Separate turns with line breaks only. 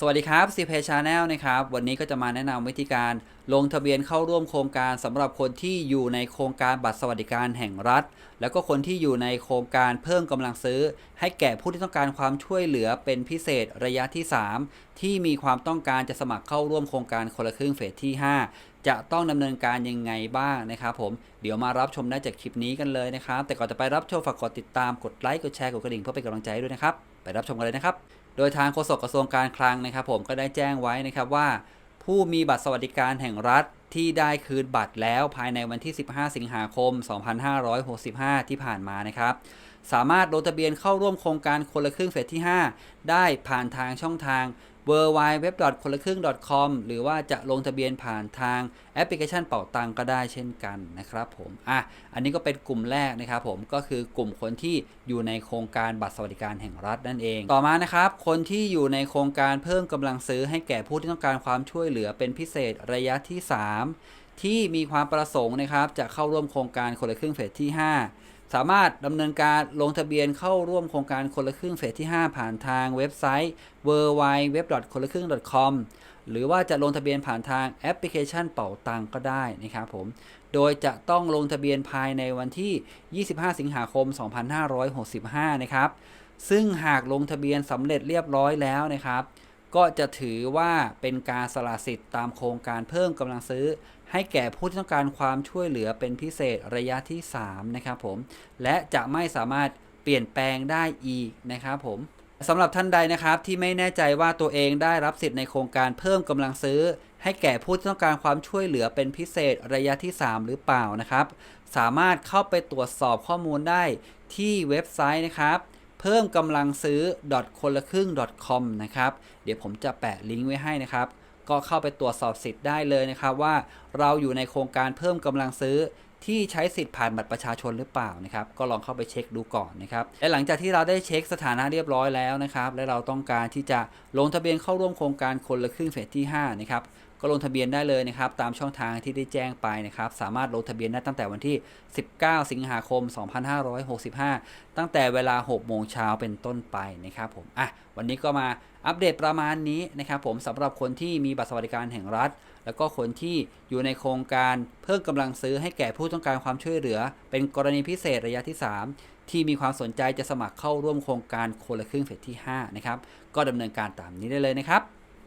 สวัสดีครับ c p Channel นะครับ วันนี้ก็จะมาแนะนำวิธีการลงทะเบียนเข้าร่วมโครงการสำหรับคนที่อยู่ในโครงการบัตรสวัสดิการแห่งรัฐ แล้วก็คนที่อยู่ในโครงการเพิ่มกำลังซื้อ ให้แก่ผู้ที่ต้องการความช่วยเหลือเป็นพิเศษระยะที่ 3 ที่มีความต้องการจะสมัครเข้าร่วมโครงการคนละครึ่งเฟสที่ 5 จะต้องดำเนินการยังไงบ้างนะครับผมเดี๋ยวมารับชมได้จากคลิปนี้กันเลยนะครับแต่ก่อนจะไปรับชมฝากกดติดตามกดไลค์กดแชร์กดกระดิ่งเพื่อเป็นกำลังใจด้วยนะครับไปรับชมกันเลยนะครับ โดยทางโฆษกกระทรวงการคลังนะครับผมก็ได้แจ้งไว้นะครับว่า ผู้มีบัตรสวัสดิการแห่งรัฐ ที่ได้คืนบัตรแล้วภายในวันที่ 15 สิงหาคม 2565 ที่ผ่านมานะครับสามารถลงทะเบียนเข้าร่วมโครงการคนละครึ่งเฟสที่ 5 ได้ผ่านทางช่องทาง w w w คนละครึ่ง .com หรือว่าจะลงทะเบียนผ่านทางแอปพลิเคชันเป่าตังก็ได้เช่นกันนะครับผมอะอันนี้ก็เป็นกลุ่มแรกนะครับผมก็คือกลุ่มคนที่อยู่ในโครงการบัตรสวัสดิการแห่งรัฐนั่นเอง ต่อมานะครับ คนที่อยู่ในโครงการเพิ่มกำลังซื้อให้แก่ผู้ที่ต้องการความช่วยเหลือเป็นพิเศษระยะที่ 3ที่มีความประสงค์นะครับ จะเข้าร่วมโครงการคนละครึ่งเฟสที่ 5 สามารถดำเนินการลงทะเบียนเข้าร่วมโครงการคนละครึ่งเฟสที่ 5 ผ่านทางเว็บไซต์ w w w คนละครึ่ง .com หรือว่าจะลงทะเบียนผ่านทางแอปพลิเคชันเป่าตังก็ได้นะครับผม โดยจะต้องลงทะเบียนภายในวันที่ 25 สิงหาคม 2565 นะครับ ซึ่งหากลงทะเบียนสำเร็จเรียบร้อยแล้วนะครับ ก็จะถือว่าเป็นการสละสิทธิ์ตามโครงการเพิ่มกำลังซื้อ ให้แก่ผู้ที่ต้องการความช่วยเหลือเป็นพิเศษระยะที่ 3 นะครับผม และจะไม่สามารถเปลี่ยนแปลงได้อีกนะครับผมสำหรับท่านใดนะครับที่ไม่แน่ใจว่าตัวเองได้รับสิทธิ์ในโครงการเพิ่มกำลังซื้อ ให้แก่ผู้ที่ต้องการความช่วยเหลือเป็นพิเศษระยะที่ 3 หรือเปล่านะครับ สามารถเข้าไปตรวจสอบข้อมูลได้ที่เว็บไซต์นะครับ พิ่มกำลังซื้อคนละครึ่ง .com นะครับ เดี๋ยวผมจะแปะลิงก์ไว้ให้นะครับ ก็เข้าไปตรวจสอบสิทธิ์ได้เลยนะครับว่าเราอยู่ในโครงการเพิ่มกำลังซื้อที่ใช้สิทธิ์ผ่านบัตรประชาชนหรือเปล่านะครับ ก็ลองเข้าไปเช็คดูก่อนนะครับ และหลังจากที่เราได้เช็คสถานะเรียบร้อยแล้วนะครับ และเราต้องการที่จะลงทะเบียนเข้าร่วมโครงการคนละครึ่งเฟสที่5นะครับก็ลงทะเบียนได้เลยนะครับ ตามช่องทางที่ได้แจ้งไปนะครับ สามารถลงทะเบียนได้ตั้งแต่วันที่ 19 สิงหาคม 2565 ตั้งแต่เวลา 6 โมงเช้าเป็นต้นไปนะครับผม อะ วันนี้ก็มาอัปเดตประมาณนี้นะครับผมสำหรับคนที่มีบัตรสวัสดิการแห่งรัฐ แล้วก็คนที่อยู่ในโครงการเพิ่มกำลังซื้อให้แก่ผู้ต้องการความช่วยเหลือ เป็นกรณีพิเศษระยะที่ 3 ที่มีความสนใจจะสมัครเข้าร่วมโครงการคนละครึ่งเฟสที่5นะครับก็ดำเนินการตามนี้ได้เลยนะครับ